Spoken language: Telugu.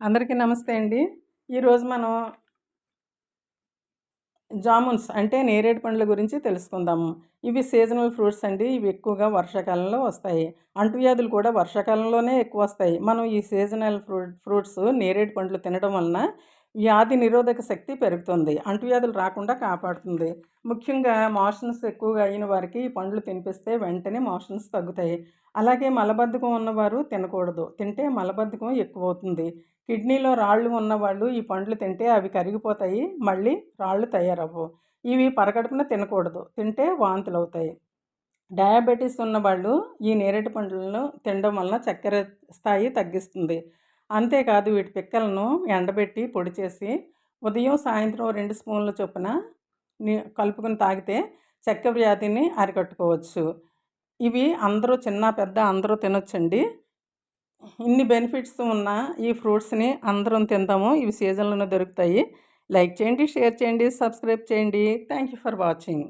అందరికీ నమస్తే అండి. ఈరోజు మనం జామున్స్ అంటే నేరేడు పండ్ల గురించి తెలుసుకుందాము. ఇవి సీజనల్ ఫ్రూట్స్ అండి. ఇవి ఎక్కువగా వర్షాకాలంలో వస్తాయి. అంటువ్యాధులు కూడా వర్షాకాలంలోనే ఎక్కువ వస్తాయి. మనం ఈ సీజనల్ ఫ్రూట్ ఫ్రూట్స్ నేరేడు పండ్లు తినడం వలన వ్యాధి నిరోధక శక్తి పెరుగుతుంది. అంటువ్యాధులు రాకుండా కాపాడుతుంది. ముఖ్యంగా మోషన్స్ ఎక్కువగా అయిన వారికి ఈ పండ్లు తినిపిస్తే వెంటనే మోషన్స్ తగ్గుతాయి. అలాగే మలబద్ధకం ఉన్నవారు తినకూడదు. తింటే మలబద్ధకం ఎక్కువ అవుతుంది కిడ్నీలో రాళ్ళు ఉన్నవాళ్ళు ఈ పండ్లు తింటే అవి కరిగిపోతాయి. మళ్ళీ రాళ్ళు తయారవ్వు. ఇవి పరగడుపున తినకూడదు. తింటే వాంతులు అవుతాయి డయాబెటీస్ ఉన్నవాళ్ళు ఈ నేరేడు పండ్లను తినడం వలన చక్కెర స్థాయి తగ్గిస్తుంది. అంతేకాదు వీటి పిక్కలను ఎండబెట్టి పొడి చేసి ఉదయం సాయంత్రం రెండు స్పూన్ల చొప్పున కలుపుకొని తాగితే చక్కెర వ్యాధిని అరికట్టుకోవచ్చు. ఇవి అందరూ చిన్న పెద్ద అందరూ తినొచ్చండి. ఇన్ని బెనిఫిట్స్ ఉన్న ఈ ఫ్రూట్స్ని అందరం తిందాము. ఇవి సీజన్లోనే దొరుకుతాయి. లైక్ చేయండి షేర్ చేయండి సబ్స్క్రైబ్ చేయండి. Thank you for watching.